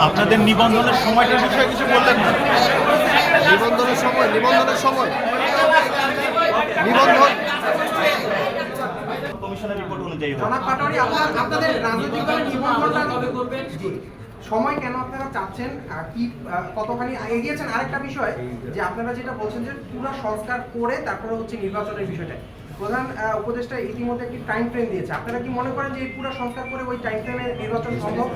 আপনাদের নিবন্ধনের সময়টার বিষয়ে কিছু বললেন না? নিবন্ধনের সময় নিবন্ধনের সময়। নিবন্ধন। কমিশনের রিপোর্ট অনুযায়ী জনাব পাটোয়ারি আপনাদের রাজনৈতিক দলের নিবন্ধনটা জি। সময় কেন আপনারা চাচ্ছেন? কি কতখানি এগিয়েছেন? আরেকটা বিষয় যে আপনারা যেটা বলছেন যে পুরো সংস্কার করে তারপরে হচ্ছে নির্বাচনের বিষয়টা প্রধান উপদেষ্টা ইতিমধ্যে একটি টাইম ফ্রেম দিয়েছে। আপনারা কি মনে করেন যে এই পুরো সংস্কার করে ওই টাইম ফ্রেমে নির্বাচন সম্ভব?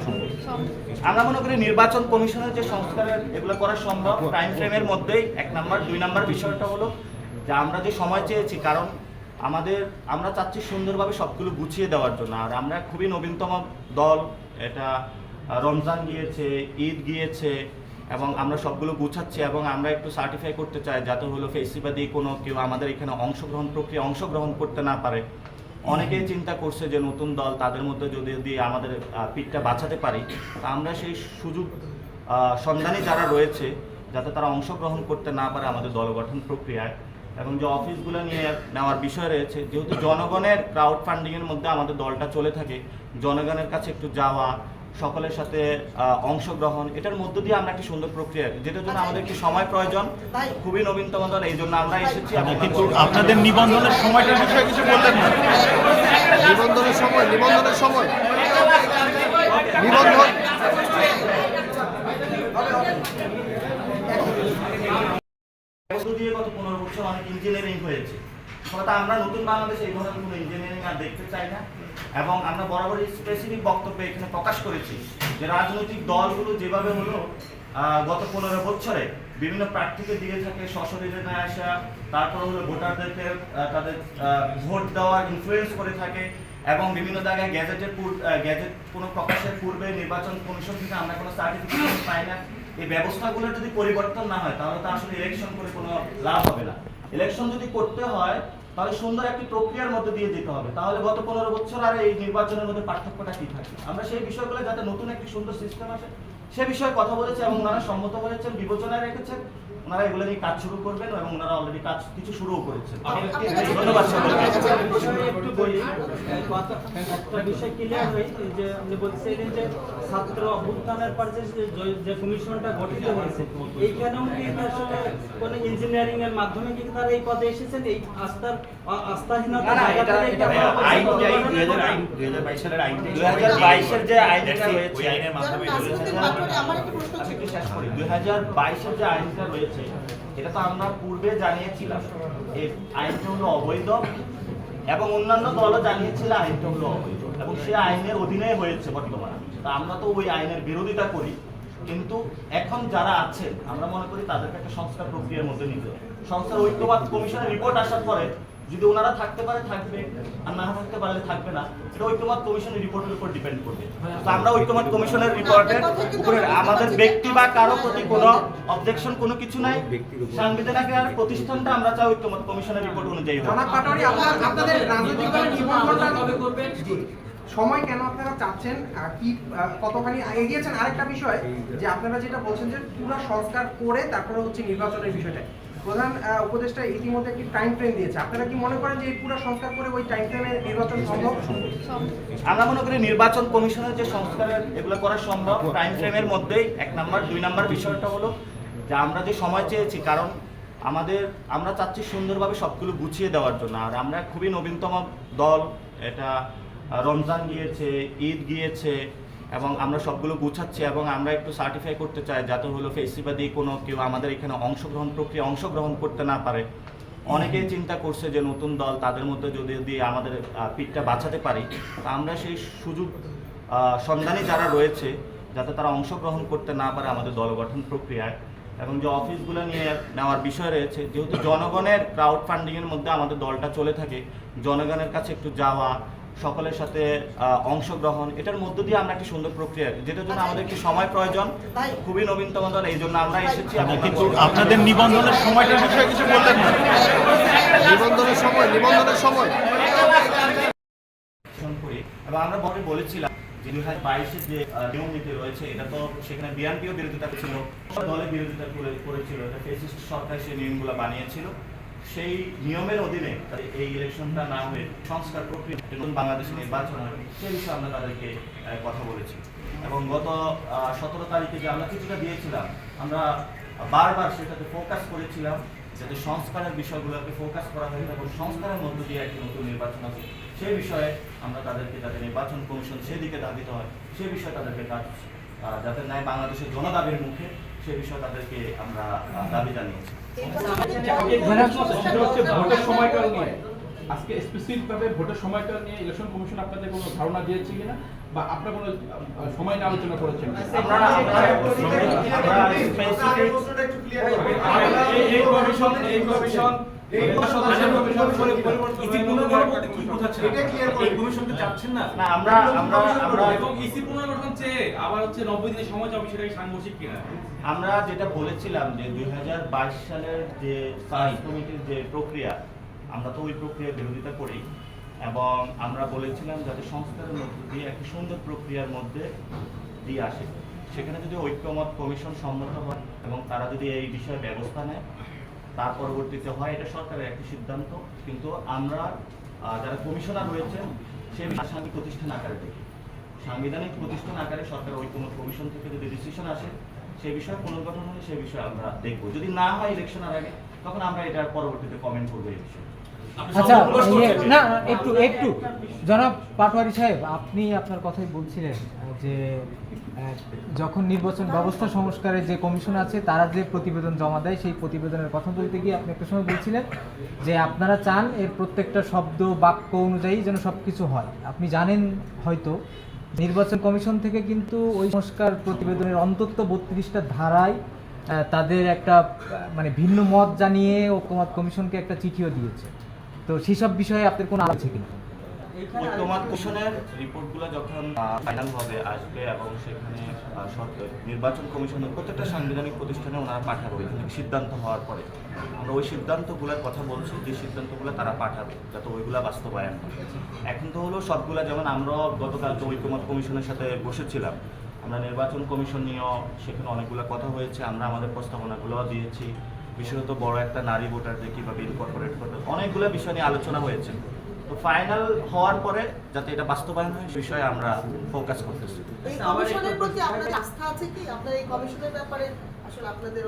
আমরা মনে করি নির্বাচন কমিশনের যে সংস্কারের এগুলো করা সম্ভব টাইম ফ্রেমের মধ্যেই এক নাম্বার দুই নাম্বার বিষয়টা হলো যে আমরা যে সময় চেয়েছি কারণ আমাদের আমরা চাচ্ছি সুন্দরভাবে সবগুলো গুছিয়ে দেওয়ার জন্য। আর আমরা খুবই নবীনতম দল এটা রমজান গিয়েছে ঈদ গিয়েছে এবং আমরা সবগুলো গুছাচ্ছি এবং আমরা একটু সার্টিফাই করতে চাই যাতে হলো ফেসিবাদী কোনো কেউ আমাদের এখানে অংশগ্রহণ প্রক্রিয়া অংশগ্রহণ করতে না পারে। অনেকেই চিন্তা করছে যে নতুন দল তাদের মধ্যে যদি যদি আমাদের পিঠটা বাঁচাতে পারি, তা আমরা সেই সুযোগ সন্ধানে যারা রয়েছে যাতে তারা অংশগ্রহণ করতে না পারে আমাদের দল গঠন প্রক্রিয়ায়। এবং যে অফিসগুলো নিয়ে নেওয়ার বিষয় রয়েছে, যেহেতু জনগণের ক্রাউড ফান্ডিংয়ের মধ্যে আমাদের দলটা চলে থাকে, জনগণের কাছে একটু যাওয়া সকলের সাথে অংশগ্রহণ এটার মধ্য দিয়ে আমরা একটি সুন্দর প্রক্রিয়া যেটার জন্য আমাদের একটি সময় প্রয়োজন। খুবই নবীনতম দল এই জন্য আমরা এসেছি কিন্তু আপনাদের নিবন্ধনের সময়টার বিষয়ে কিছু বললেন না? নিবন্ধনের সময় নিবন্ধনের সময়। নিবন্ধন। দিয়ে গত পনেরো বছর অনেক ইঞ্জিনিয়ারিং হয়েছে। ফলে আমরা নতুন বাংলাদেশে এই ধরনের কোনো ইঞ্জিনিয়ারিং আর দেখতে চাই না। এবং আমরা বরাবরই স্পেসিফিক বক্তব্য এখানে প্রকাশ করেছি যে রাজনৈতিক দলগুলো যেভাবে হলো গত পনেরো বছরে বিভিন্ন প্রার্থীকে দিয়ে থাকে সশরীরে না আসা, তারপর হলো ভোটারদেরকে তাদের ভোট দেওয়ার ইনফ্লুয়েন্স করে থাকে এবং বিভিন্ন জায়গায় গ্যাজেটের গ্যাজেট কোনো প্রকাশের পূর্বে নির্বাচন কমিশন থেকে আমরা কোনো সার্টিফিকেশন পাই না। এই ব্যবস্থাগুলো যদি পরিবর্তন না হয়, তাহলে তো আসলে ইলেকশন করে কোনো লাভ হবে না। ইলেকশন যদি করতে হয় তাহলে সুন্দর একটি প্রক্রিয়ার মধ্যে দিয়ে যেতে হবে। তাহলে গত পনেরো বছর আর এই নির্বাচনের মধ্যে পার্থক্যটা কি থাকে আমরা সেই বিষয়গুলো যাতে নতুন একটি সুন্দর সিস্টেম আছে সে বিষয়ে কথা বলেছে এবং ওনারা সম্মত হয়েছেন বিবেচনায় রেখেছেন। ওনারা এগুলো নিয়ে কাজ শুরু করবেন এবং ওনারা অলরেডি কাজ কিছু শুরুও করেছেন। ধন্যবাদ সকলকে একটু বলি একটা বিষয় ক্লিয়ার যে আপনি বলছিলেন যে ছাত্র অভ্যুত্থানের পর যে যে- যে কমিশনটা গঠিত হয়েছে এইখানেও কি আসলে কোন ইঞ্জিনিয়ারিং এর মাধ্যমে কি তারা এই পদে এসেছেন এই আস্থার আস্থাহীনতা না, না, জায়গা এটা- থেকে এটা কি আপনারা আইন পছন্দ অনুযায়ী করেন? 2000 2022 এর যে আইনটা রয়েছে আমি একটু শেষ করি। 2022 যে আইনটা রয়েছে এটা তো আমরা পূর্বে জানিয়েছিলাম এই আইনটা হলো অবৈধ এবং অন্যান্য দলও জানিয়েছিল আইনটা হলো অবৈধ, এবং সে আইনের অধীনে হয়েছে বর্তমানে তা আমরা তো ওই আইনের বিরোধিতা করি, কিন্তু এখন যারা আছেন, আমরা মনে করি তাদেরকে একটা সংস্কার প্রক্রিয়ার মধ্যে নিতে। সংস্কার ঐক্যবাদ কমিশনের রিপোর্ট আসার পরে যদি ওনারা থাকতে পারে থাকবে। আর না থাকতে পারলে থাকবে না। এটা ঐক্যমত কমিশনের রিপোর্টের উপর ডিপেন্ড করবে। তো আমরা ঐক্যমত কমিশনের রিপোর্টের উপরে আমাদের ব্যক্তি বা কারও প্রতি কোনো অবজেকশন কোনো কিছু নাই। সাংবিধানিক আর প্রতিষ্ঠানটা আমরা চাই ঐক্যমত কমিশনের রিপোর্ট অনুযায়ী হবে। জনাব পাটোয়ারি আপনাদের রাজনৈতিক দলের নিবন্ধনটা জি। সময় কেন আপনারা চাচ্ছেন? আর কি কতখানি এগিয়েছেন? আরেকটা বিষয় যে আপনারা যেটা বলছেন যে পুরো সংস্কার করে তারপরে হচ্ছে নির্বাচনের বিষয়টা। প্রধান উপদেষ্টা ইতিমধ্যে একটি টাইম ফ্রেম দিয়েছে। আপনারা কি মনে করেন যে এই পুরো সংস্কার করে ওই টাইম ফ্রেমে নির্বাচন সম্ভব? আমরা মনে করি নির্বাচন কমিশনের যে সংস্কারের এগুলো করা সম্ভব টাইম ফ্রেমের মধ্যেই, এক নাম্বার, দুই নাম্বার বিষয়টা হলো যে আমরা যে সময় চেয়েছি, কারণ আমাদের, আমরা চাচ্ছি সুন্দরভাবে সবগুলো গুছিয়ে দেওয়ার জন্য। আর আমরা খুবই নবীনতম দল, এটা রমজান গিয়েছে, ঈদ গিয়েছে এবং আমরা সবগুলো গুছাচ্ছি এবং আমরা একটু সার্টিফাই করতে চাই যাতে হলো ফেসিবাদী কোনো কেউ আমাদের এখানে অংশগ্রহণ প্রক্রিয়া অংশগ্রহণ করতে না পারে। অনেকেই চিন্তা করছে যে নতুন দল তাদের মধ্যে যদি আমাদের পিঠটা বাঁচাতে পারি আমরা সেই সুযোগ সন্ধানী যারা রয়েছে যাতে তারা অংশগ্রহণ করতে না পারে আমাদের দল গঠন প্রক্রিয়ায়। এবং যে অফিসগুলো নিয়ে নেওয়ার বিষয় রয়েছে, যেহেতু জনগণের ক্রাউড ফান্ডিংয়ের মধ্যে আমাদের দলটা চলে থাকে, জনগণের কাছে একটু যাওয়া সকলের সাথে অংশগ্রহণ এটার মধ্য দিয়ে আমরা একটি সুন্দর প্রক্রিয়া যেটার জন্য আমাদের একটি সময় প্রয়োজন। খুবই নবীনতম দল এই জন্য আমরা এসেছি। কিন্তু আপনাদের নিবন্ধনের সময়টার বিষয়ে কিছু বললেন না। নিবন্ধনের সময় নিবন্ধনের সময়। করি। এবং আমরা বলে বলেছিলাম যে দুই হাজার বাইশের যে নিয়ম নীতি রয়েছে এটা তো সেখানে বিএনপিও বিরোধিতা ছিল দলের বিরোধিতা করে- করেছিল। এটা ফেসিস্ট সরকার সেই নিয়মগুলো বানিয়েছিল। সেই নিয়মের অধীনে এই ইলেকশনটা না হয়ে সংস্কার প্রক্রিয়া নতুন বাংলাদেশে নির্বাচন হয় সেই বিষয়ে আমরা তাদেরকে কথা বলেছি। এবং গত সতেরো তারিখে যে আমরা কিছুটা দিয়েছিলাম, আমরা বারবার সেটাতে ফোকাস করেছিলাম যাতে সংস্কারের বিষয়গুলোকে ফোকাস করা হয় এবং সংস্কারের মধ্য দিয়ে একটি নতুন নির্বাচন আছে সেই বিষয়ে আমরা তাদেরকে, যাতে নির্বাচন কমিশন সেদিকে দাবিত হয় সে বিষয়ে তাদেরকে কাজ যাতে নেয় বাংলাদেশের জনদাবির মুখে সে বিষয়ে তাদেরকে আমরা দাবি জানিয়েছি ভোটের সময়কাল নিয়ে আজকে স্পেসিফিকভাবে ভোটের সময়কাল নিয়ে ইলেকশন কমিশন আপনাদের কোনো ধারণা দিয়েছে কিনা বা আপনার কোনো সময় নিয়ে আলোচনা করেছেন এই- এই কমিশন এই কমিশন আমরা যেটা বলেছিলাম যে দুই সালের যে সার্চ কমিটির যে প্রক্রিয়া আমরা তো ওই প্রক্রিয়ার বিরোধিতা করি। এবং আমরা বলেছিলাম যাতে সংস্কারের মধ্য দিয়ে একটি সুন্দর প্রক্রিয়ার মধ্যে দিয়ে আসে। সেখানে যদি ঐক্যমত কমিশন সম্মত হয় এবং তারা যদি এই বিষয়ে ব্যবস্থা নেয় তার পরবর্তীতে হয়, এটা সরকারের একটি সিদ্ধান্ত। কিন্তু আমরা যারা কমিশনার রয়েছেন, সে আসামি প্রতিষ্ঠান আকারে দেখি। সাংবিধানিক প্রতিষ্ঠান আকারে সরকার ওই কোনো কমিশন থেকে যদি ডিসিশন আসে, সে বিষয়ে পুনর্গঠন হলে সে বিষয়ে আমরা দেখব। যদি না হয় ইলেকশনের আগে, তখন আমরা এটার পরবর্তীতে কমেন্ট করব এই বিষয়ে। আচ্ছা ইয়ে, না একটু একটু। জনাব পাটোয়ারি সাহেব আপনি আপনার কথাই বলছিলেন যে যখন নির্বাচন ব্যবস্থা সংস্কারের যে কমিশন আছে তারা যে প্রতিবেদন জমা দেয় সেই প্রতিবেদনের কথা বলতে গিয়ে আপনি একটা সময় বলছিলেন যে আপনারা চান এর প্রত্যেকটা শব্দ বাক্য অনুযায়ী যেন সব কিছু হয়। আপনি জানেন হয়তো নির্বাচন কমিশন থেকে কিন্তু ওই সংস্কার প্রতিবেদনের অন্তত বত্রিশটা ধারায় তাদের একটা মানে ভিন্ন মত জানিয়ে ঐক্যমত কমিশনকে একটা চিঠিও দিয়েছে। তো সেসব বিষয়ে আপনার কোনো আলোচনা কিনা? ঐক্যমত কমিশনের রিপোর্টগুলো যখন ফাইনাল ভাবে আসবে এবং সেখানে নির্বাচন কমিশনের প্রত্যেকটা সাংবিধানিক প্রতিষ্ঠানে ওনারা পাঠাবে সিদ্ধান্ত হওয়ার পরে। আমরা ওই সিদ্ধান্তগুলোর কথা বলছি, যে সিদ্ধান্তগুলো তারা পাঠাবে, যাতে ওইগুলা বাস্তবায়ন হয়। এখন তো হলো সবগুলা, যেমন আমরা গতকালকে ঐক্যমত কমিশনের সাথে বসেছিলাম। আমরা নির্বাচন কমিশন নিয়েও সেখানে অনেকগুলো কথা হয়েছে, আমরা আমাদের প্রস্তাবনাগুলোও দিয়েছি। বিশেষত বড় একটা নারী ভোটারদের কীভাবে ইনকর্পোরেট করবে অনেকগুলো বিষয় নিয়ে আলোচনা হয়েছে। তো ফাইনাল হওয়ার পরে যাতে এটা বাস্তবায়ন হয় বিষয়ে আমরা ফোকাস করতেছি। প্রতি আপনার আস্থা আছে কি? আপনার এই কমিশনের ব্যাপারে আসলে আপনাদের